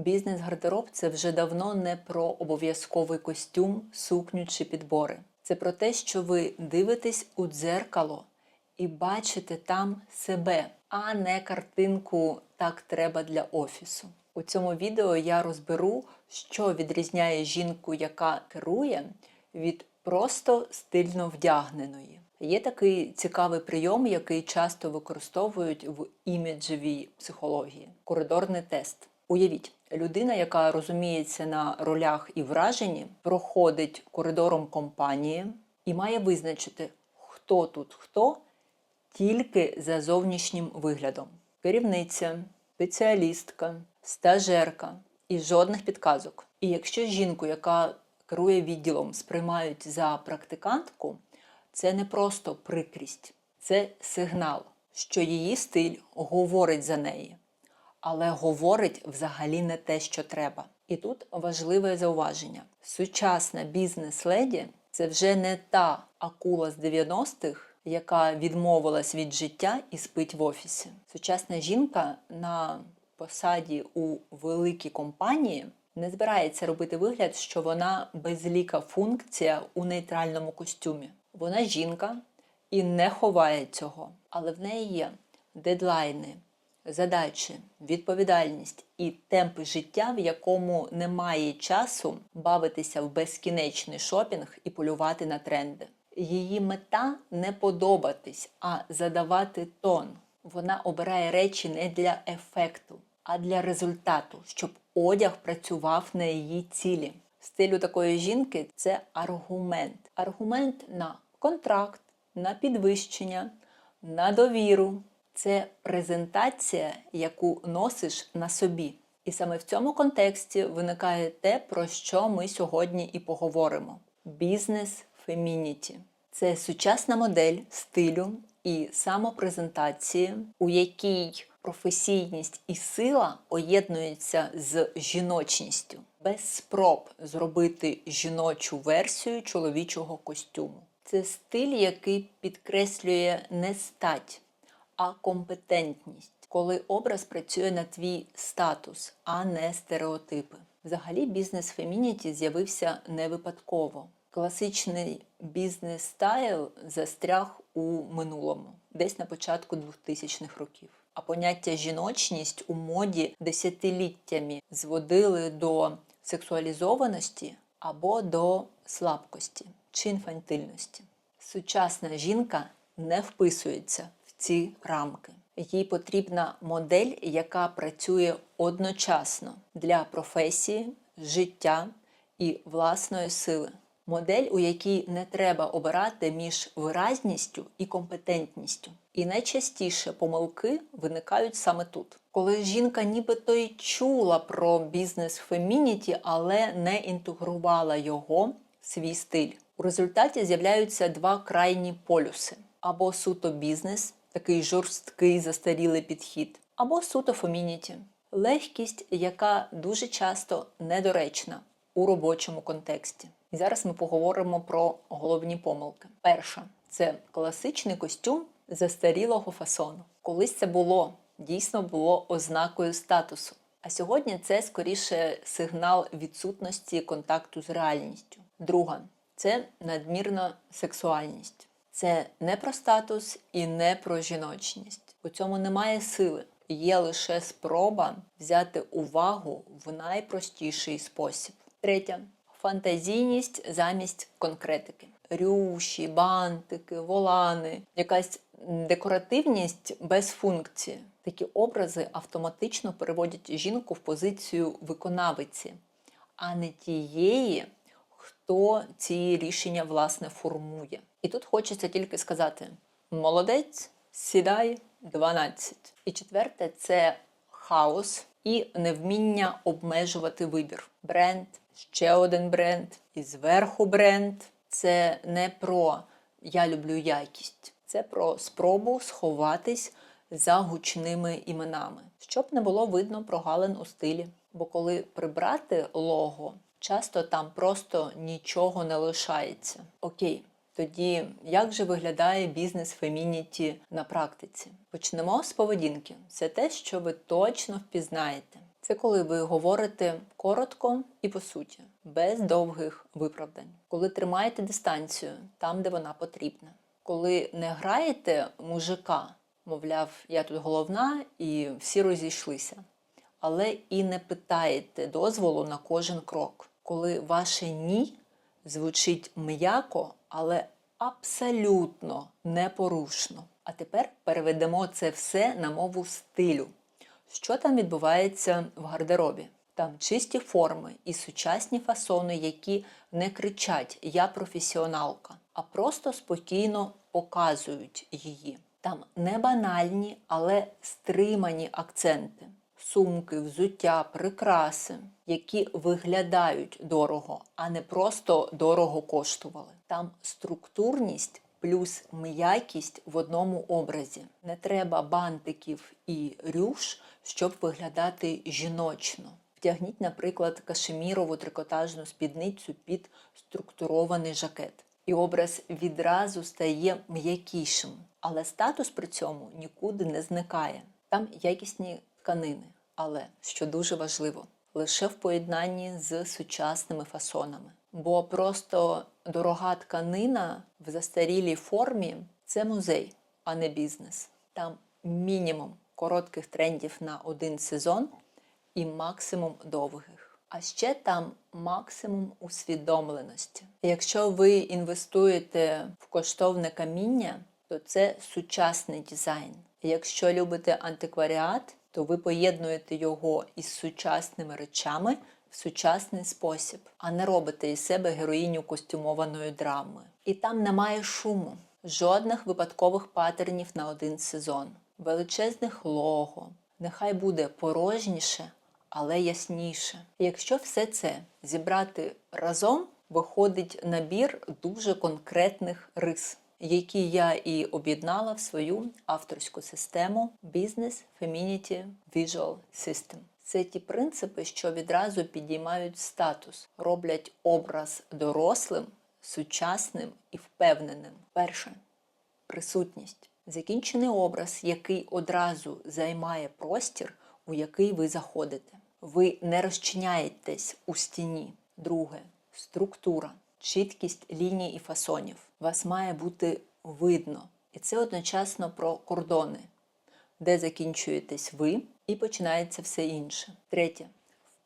Бізнес-гардероб це вже давно не про обов'язковий костюм, сукню чи підбори. Це про те, що ви дивитесь у дзеркало і бачите там себе, а не картинку так треба для офісу. У цьому відео я розберу, що відрізняє жінку, яка керує, від просто стильно вдягненої. Є такий цікавий прийом, який часто використовують в іміджевій психології коридорний тест. Уявіть, людина, яка розуміється на ролях і враженні, проходить коридором компанії і має визначити, хто тут хто тільки за зовнішнім виглядом: керівниця, спеціалістка, стажерка і жодних підказок. І якщо жінку, яка керує відділом, сприймають за практикантку, це не просто прикрість, це сигнал, що її стиль говорить за неї, але говорить взагалі не те, що треба. І тут важливе зауваження: сучасна бізнес-леді це вже не та акула з 90-х, яка відмовилась від життя і спить в офісі. Сучасна жінка на посаді у великій компанії не збирається робити вигляд, що вона безліка функція у нейтральному костюмі. Вона жінка і не ховає цього, але в неї є дедлайни, задачі, відповідальність і темпи життя, в якому немає часу бавитися в безкінечний шопінг і полювати на тренди. Її мета не подобатись, а задавати тон. Вона обирає речі не для ефекту, а для результату, щоб одяг працював на її цілі. Стиль у такої жінки це аргумент. Аргумент на контракт, на підвищення, на довіру. Це презентація, яку носиш на собі. І саме в цьому контексті виникає те, про що ми сьогодні і поговоримо: бізнес фемініті. Це сучасна модель стилю і самопрезентації, у якій професійність і сила поєднуються з жіночністю, без спроб зробити жіночу версію чоловічого костюму. Це стиль, який підкреслює не стать, а компетентність, коли образ працює на твій статус, а не стереотипи. Взагалі, бізнес фемініті з'явився не випадково. Класичний бізнес стайл застряг у минулому, десь на початку 2000-х років. А поняття жіночність у моді десятиліттями зводили до сексуалізованості або до слабкості чи інфантильності. Сучасна жінка не вписується ці рамки. Їй потрібна модель, яка працює одночасно для професії, життя і власної сили. Модель, у якій не треба обирати між виразністю і компетентністю. І найчастіше помилки виникають саме тут. Коли жінка нібито й чула про бізнес фемініті, але не інтегрувала його в свій стиль. У результаті з'являються два крайні полюси: або суто бізнес, такий жорсткий застарілий підхід, або суто фемініті. Легкість, яка дуже часто недоречна у робочому контексті. І зараз ми поговоримо про головні помилки. Перша це класичний костюм застарілого фасону. Колись це було дійсно було ознакою статусу. А сьогодні це скоріше сигнал відсутності контакту з реальністю. Друга це надмірна сексуальність. Це не про статус і не про жіночність. У цьому немає сили. Є лише спроба взяти увагу в найпростіший спосіб. Третя фантазійність замість конкретики. Рюші, бантики, волани, якась декоративність без функції. Такі образи автоматично переводять жінку в позицію виконавиці, а не тієї, хто ці рішення власне формує. І тут хочеться тільки сказати: молодець, сідай 12. І четверте це хаос і невміння обмежувати вибір. Бренд, ще один бренд, і зверху бренд. Це не про я люблю якість, це про спробу сховатись за гучними іменами, щоб не було видно прогалин у стилі. Бо коли прибрати лого, часто там просто нічого не лишається. Окей, тоді як же виглядає бізнес фемініті на практиці? Почнемо з поведінки. Це те, що ви точно впізнаєте. Це коли ви говорите коротко і по суті, без довгих виправдань, коли тримаєте дистанцію там, де вона потрібна, коли не граєте мужика, мовляв, я тут головна і всі розійшлися, але і не питаєте дозволу на кожен крок, коли ваше ні звучить м'яко, але абсолютно непорушно. А тепер переведемо це все на мову стилю. Що там відбувається в гардеробі? Там чисті форми і сучасні фасони, які не кричать Я професіоналка, а просто спокійно показують її. Там не банальні, але стримані акценти, сумки, взуття, прикраси, які виглядають дорого, а не просто дорого коштували. Там структурність плюс м'якість в одному образі. Не треба бантиків і рюш, щоб виглядати жіночно. Втягніть, наприклад, кашемірову трикотажну спідницю під структурований жакет. І образ відразу стає м'якішим, але статус при цьому нікуди не зникає. Там якісні тканини, але що дуже важливо, лише в поєднанні з сучасними фасонами. Бо просто дорога тканина в застарілій формі це музей, а не бізнес. Там мінімум коротких трендів на один сезон і максимум довгих. А ще там максимум усвідомленості. Якщо ви інвестуєте в коштовне каміння, то це сучасний дизайн. Якщо любите антикваріат, то ви поєднуєте його із сучасними речами в сучасний спосіб, а не робите із себе героїню костюмованої драми. І там немає шуму, жодних випадкових патернів на один сезон, величезних лого. Нехай буде порожніше, але ясніше. Якщо все це зібрати разом, виходить набір дуже конкретних рис, які я і об'єднала в свою авторську систему Business Feminity Visual System. Це ті принципи, що відразу підіймають статус, роблять образ дорослим, сучасним і впевненим. Перше присутність. Закінчений образ, який одразу займає простір, у який ви заходите. Ви не розчиняєтесь у стіні. Друге структура, чіткість ліній і фасонів. Вас має бути видно. І це одночасно про кордони, де закінчуєтесь ви і починається все інше. Третє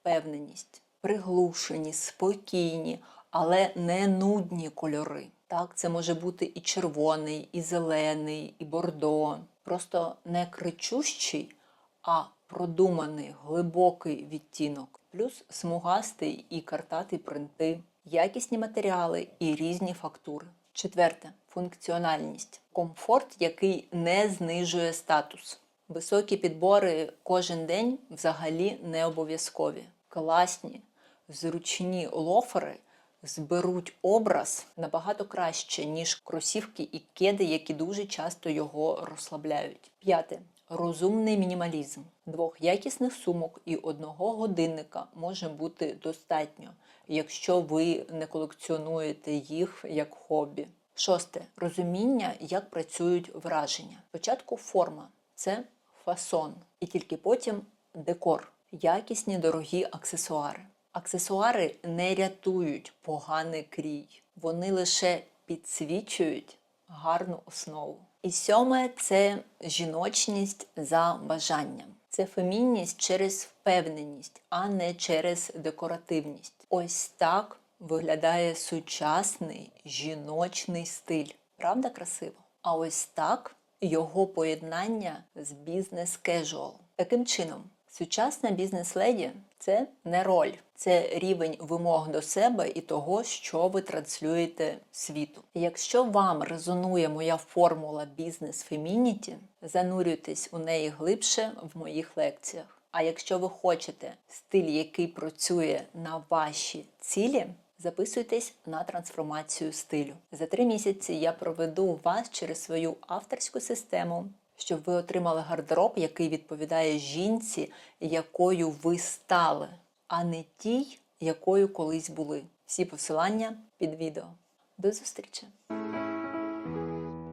впевненість, приглушені, спокійні, але не нудні кольори. Так, це може бути і червоний, і зелений, і бордо. Просто не кричущий, а продуманий, глибокий відтінок, плюс смугастий і картатий принти, якісні матеріали і різні фактури. Четверте функціональність, комфорт, який не знижує статус. Високі підбори кожен день взагалі не обов'язкові. Класні, зручні лофери зберуть образ набагато краще, ніж кросівки і кеди, які дуже часто його розслабляють. П'яте. Розумний мінімалізм. Двох якісних сумок і одного годинника може бути достатньо, якщо ви не колекціонуєте їх як хобі. Шосте розуміння, як працюють враження. Спочатку форма це фасон, і тільки потім декор, якісні дорогі аксесуари. Аксесуари не рятують поганий крій, вони лише підсвічують гарну основу. І сьоме це жіночність за бажанням. Це фемінність через впевненість, а не через декоративність. Ось так виглядає сучасний жіночний стиль. Правда, красиво? А ось так його поєднання з бізнес кежуал. Таким чином, сучасна бізнес-леді це не роль, це рівень вимог до себе і того, що ви транслюєте світу. Якщо вам резонує моя формула бізнес фемініті, занурюйтесь у неї глибше в моїх лекціях. А якщо ви хочете стиль, який працює на ваші цілі, записуйтесь на трансформацію стилю. За три місяці я проведу вас через свою авторську систему, щоб ви отримали гардероб, який відповідає жінці, якою ви стали, а не тій, якою колись були. Всі посилання під відео. До зустрічі!